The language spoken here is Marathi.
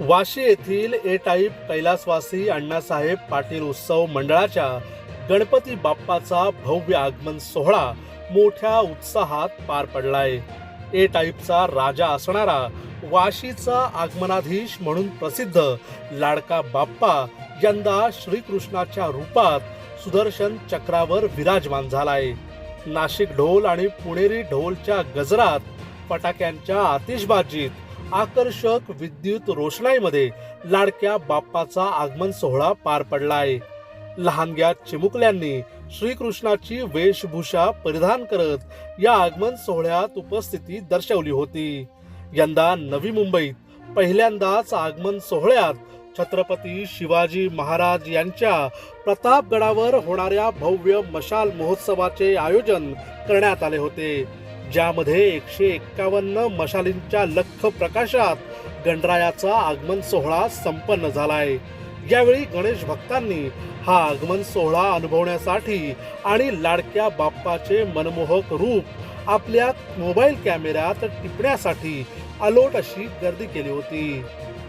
वाशी येथील ए टाईप कैलासवासी अण्णासाहेब पाटील उत्सव मंडळाच्या गणपती बाप्पाचा भव्य आगमन सोहळा मोठ्या उत्साहात पार पडलाय. ए टाईपचा राजा असणारा वाशीचा आगमनाधीश म्हणून प्रसिद्ध लाडका बाप्पा यंदा श्रीकृष्णाच्या रूपात सुदर्शन चक्रावर विराजमान झालाय. नाशिक ढोल आणि पुणेरी ढोलच्या गजरात फटाक्यांच्या आतिषबाजीत आकर्षक विद्युत रोषणाईमध्ये लाडक्या बाप्पाचा आगमन सोहळा पार पडलाय. लहानग्या चिमुकल्यांनी श्रीकृष्णाची वेशभूषा परिधान करत या आगमन सोहळ्यात उपस्थिती दर्शवली होती. यंदा नवी मुंबईत पहिल्यांदाच आगमन सोहळ्यात छत्रपती शिवाजी महाराज यांच्या प्रतापगडावर होणाऱ्या भव्य मशाल महोत्सवाचे आयोजन करण्यात आले होते. ज्यामध्ये एकशे एक्कावन्न मशालींच्या लख प्रकाशात गणरायाचा आगमन सोहळा संपन्न झालाय. यावेळी गणेश भक्तांनी हा आगमन सोहळा अनुभवण्यासाठी आणि लाडक्या बाप्पाचे मनमोहक रूप आपल्या मोबाईल कॅमेऱ्यात टिपण्यासाठी अलोट अशी गर्दी केली होती.